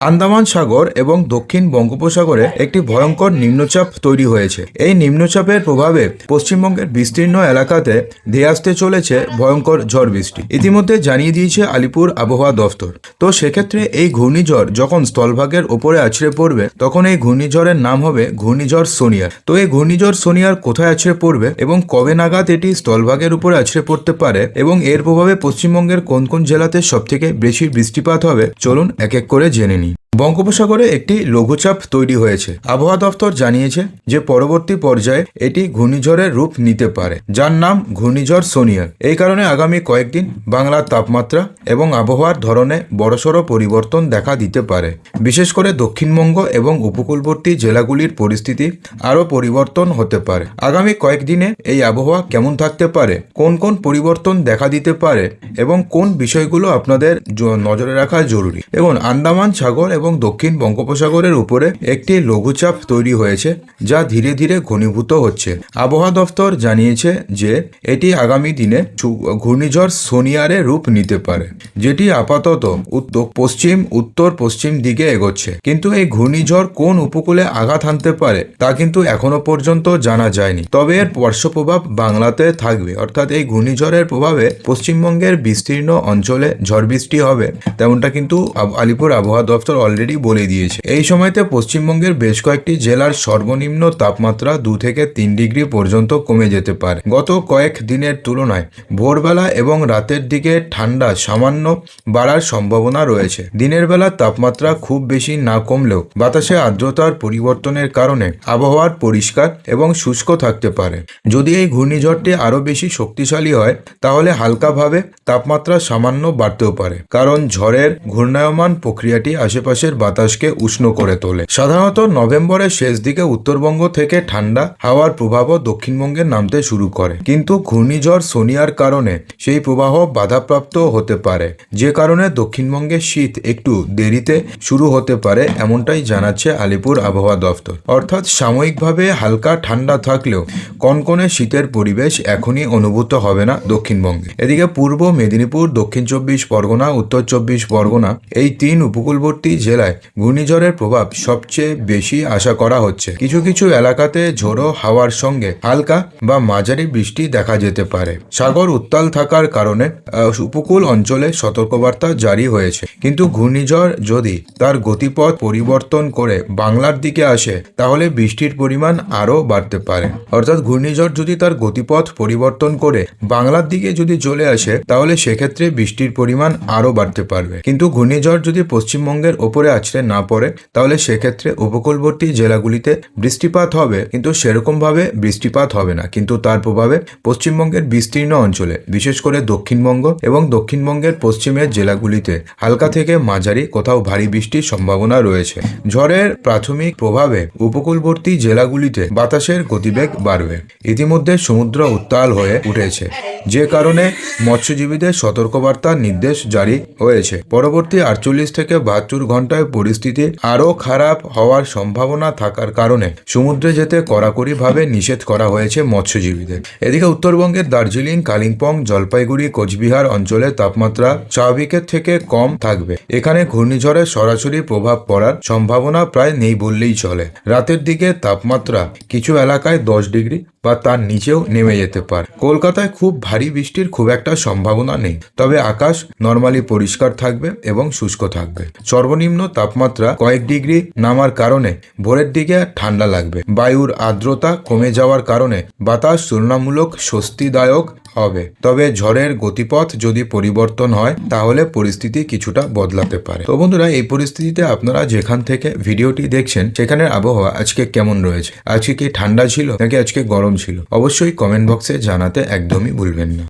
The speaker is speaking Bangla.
আন্দামান সাগর এবং দক্ষিণ বঙ্গোপসাগরে একটি ভয়ঙ্কর নিম্নচাপ তৈরি হয়েছে। এই নিম্নচাপের প্রভাবে পশ্চিমবঙ্গের বিস্তীর্ণ এলাকাতে ধেয়ে আসতে চলেছে ভয়ঙ্কর ঝড় বৃষ্টি। ইতিমধ্যে জানিয়ে দিয়েছে আলিপুর আবহাওয়া দফতর। তো সেক্ষেত্রে এই ঘূর্ণিঝড় যখন স্থলভাগের ওপরে আছড়ে পড়বে, তখন এই ঘূর্ণিঝড়ের নাম হবে ঘূর্ণিঝড় সোনিয়ার তো এই ঘূর্ণিঝড় সোনিয়ার কোথায় আছড়ে পড়বে এবং কবে নাগাদ এটি স্থলভাগের উপরে আছড়ে পড়তে পারে এবং এর প্রভাবে পশ্চিমবঙ্গের কোন কোন জেলাতে সবথেকে বেশি বৃষ্টিপাত হবে, চলুন এক এক করে জেনে নিই। Аминь. বঙ্গোপসাগরে একটি লঘুচাপ তৈরি হয়েছে। আবহাওয়া দফতর জানিয়েছে যে পরবর্তী পর্যায়ে এটি ঘূর্ণিঝড়ের রূপ নিতে পারে, যার নাম ঘূর্ণিঝড় সোনিয়ার। এই কারণে আগামী কয়েকদিন বাংলার তাপমাত্রা এবং আবহাওয়ার ধরনে বড়সড় পরিবর্তন দেখা দিতে পারে। বিশেষ করে দক্ষিণবঙ্গ এবং উপকূলবর্তী জেলাগুলির পরিস্থিতি আরও পরিবর্তন হতে পারে। আগামী কয়েকদিনে এই আবহাওয়া কেমন থাকতে পারে, কোন কোন পরিবর্তন দেখা দিতে পারে এবং কোন বিষয়গুলো আপনাদের নজরে রাখা জরুরি। এবং আন্দামান সাগর এবং দক্ষিণ বঙ্গোপসাগরের উপরে একটি লঘুচাপ তৈরি হয়েছে, যা ধীরে ধীরে ঘনীভূত হচ্ছে। আবহাওয়া দফতর জানিয়েছে যে, এটি আগামী দিনে ঘূর্ণিঝড় সোনিয়ারে রূপ নিতে পারে, যেটি আপাতত উত্তর, পশ্চিম উত্তর, পশ্চিম দিকে এগোচ্ছে। কিন্তু এই ঘূর্ণিঝড় কোন উপকূলে আঘাত হানতে পারে, তা কিন্তু এখনও পর্যন্ত জানা যায়নি। তবে এর পার্শ্ব প্রভাব বাংলাতে থাকবে, অর্থাৎ এই ঘূর্ণিঝড়ের প্রভাবে পশ্চিমবঙ্গের বিস্তীর্ণ অঞ্চলে ঝড় বৃষ্টি হবে, তেমনটা কিন্তু আলিপুর আবহাওয়া দপ্তর অলরেডি বলে দিয়েছে। এই সময়তে পশ্চিমবঙ্গের বেশ কয়েকটি জেলার সর্বনিম্ন তাপমাত্রা দু থেকে তিন ডিগ্রি পর্যন্ত কমে যেতে পারে। গত কয়েক দিনের তুলনায় ভোরবেলা এবং রাতের দিকে ঠান্ডা সামান্য বাড়ার সম্ভাবনা রয়েছে। দিনের বেলা তাপমাত্রা খুব বেশি না কমলেও বাতাসে আর্দ্রতার পরিবর্তনের কারণে আবহাওয়ার পরিষ্কার এবং শুষ্ক থাকতে পারে। যদি এই ঘূর্ণিঝড়টি আরও বেশি শক্তিশালী হয়, তাহলে হালকাভাবে তাপমাত্রা সামান্য বাড়তেও পারে। কারণ ঝড়ের ঘূর্ণায়মান প্রক্রিয়াটি আশেপাশের বাতাসকে উষ্ণ করে তোলে। সাধারণত নভেম্বরের শেষ দিকে উত্তরবঙ্গ থেকে ঠান্ডা হাওয়ার প্রভাবও দক্ষিণবঙ্গে নামতে শুরু করে। কিন্তু ঘূর্ণিঝড় সোনিয়ার কারণে সেই প্রবাহ বাধাপ্রাপ্ত হতে পারে। যে কারণে দক্ষিণবঙ্গে শীত একটু দেরিতে শুরু হতে পারে এমনটাই জানাচ্ছে আলিপুর আবহাওয়া দফতর। অর্থাৎ সাময়িকভাবে হালকা ঠান্ডা থাকলেও কনকনে শীতের পরিবেশ এখনই অনুভূত হবে না দক্ষিণবঙ্গে। এদিকে পূর্ব মেদিনীপুর, দক্ষিণ চব্বিশ পরগনা, উত্তর চব্বিশ পরগনা এই তিন উপকূলবর্তী জেলায় ঘূর্ণিঝড়ের প্রভাব সবচেয়ে বেশি আশা করা হচ্ছে। কিছু কিছু এলাকাতে ঝোড়ো হাওয়ার সঙ্গে হালকা বা মাঝারি বৃষ্টি দেখা যেতে পারে। সাগর উত্তাল থাকার কারণে উপকূল অঞ্চলে সতর্কবার্তা জারি হয়েছে। কিন্তু ঘূর্ণিঝড় যদি তার গতিপথ পরিবর্তন করে বাংলার দিকে আসে, তাহলে বৃষ্টির পরিমাণ আরও বাড়তে পারে। অর্থাৎ ঘূর্ণিঝড় যদি তার গতিপথ পরিবর্তন করে বাংলার দিকে যদি চলে আসে, তাহলে সেক্ষেত্রে বৃষ্টির পরিমাণ আরও বাড়তে পারবে। কিন্তু ঘূর্ণিঝড় যদি পশ্চিমবঙ্গের ওপরে আছড়ে না পড়ে, তাহলে সেক্ষেত্রে উপকূলবর্তী জেলাগুলিতে বৃষ্টিপাত হবে। কিন্তু সেরকমভাবে বৃষ্টিপাত হবে না। কিন্তু তার প্রভাবে পশ্চিমবঙ্গের বিস্তীর্ণ অঞ্চলে, বিশেষ করে দক্ষিণবঙ্গ এবং দক্ষিণবঙ্গের পশ্চিমের জেলাগুলিতে, হালকা থেকে মাঝারি, কোথাও ভারী বৃষ্টির সম্ভাবনা রয়েছে। ঝড়ের প্রাথমিক প্রভাবে উপকূলবর্তী জেলাগুলিতে বাতাসের গতিবেগ বাড়বে। ইতিমধ্যে সমুদ্র উত্তাল হয়ে উঠেছে। যে কারণে মৎস্যজীবীদের সতর্কবার্তার নির্দেশ জারি হয়েছে। পরবর্তী আটচল্লিশ থেকে বাহাত্তর ঘন্টায় পরিস্থিতি আরও খারাপ হওয়ার সম্ভাবনা থাকার কারণে সমুদ্রে যেতে কড়াকড়িভাবে নিষেধ করা হয়েছে মৎস্যজীবীদের। এদিকে উত্তরবঙ্গের দার্জিলিং, কালিম্পং, জলপাইগুড়ি, কোচবিহার অঞ্চলে তাপমাত্রা স্বাভাবিকের থেকে কম থাকবে। এখানে ঘূর্ণিঝড়ের সরাসরি প্রভাব পড়ার সম্ভাবনা প্রায় নেই বললেই চলে। রাতের দিকে তাপমাত্রা কিছু এলাকায় দশ ডিগ্রি বা তার নিচেও নেমে যেতে পারে। কলকাতায় খুব ভারী বৃষ্টির খুব একটা সম্ভাবনা নেই। তবে আকাশ নর্মালি পরিষ্কার থাকবে এবং শুষ্ক থাকবে। সর্বনিম্ন তাপমাত্রা কয়েক ডিগ্রি নামার কারণে ভোরের দিকে ঠান্ডা লাগবে। বায়ুর আর্দ্রতা কমে যাওয়ার কারণে বাতাস তুলনামূলক স্বস্তিদায়ক হবে। তবে ঝড়ের গতিপথ যদি পরিবর্তন হয়, তাহলে পরিস্থিতি কিছুটা বদলাতে পারে। তো বন্ধুরা, এই পরিস্থিতিতে আপনারা যেখান থেকে ভিডিওটি দেখছেন, সেখানের আবহাওয়া আজকে কেমন রয়েছে? আজকে কি ঠান্ডা ছিল নাকি আজকে গরম ছিল? অবশ্যই কমেন্ট বক্সে জানাতে একদমই ভুলবেন না।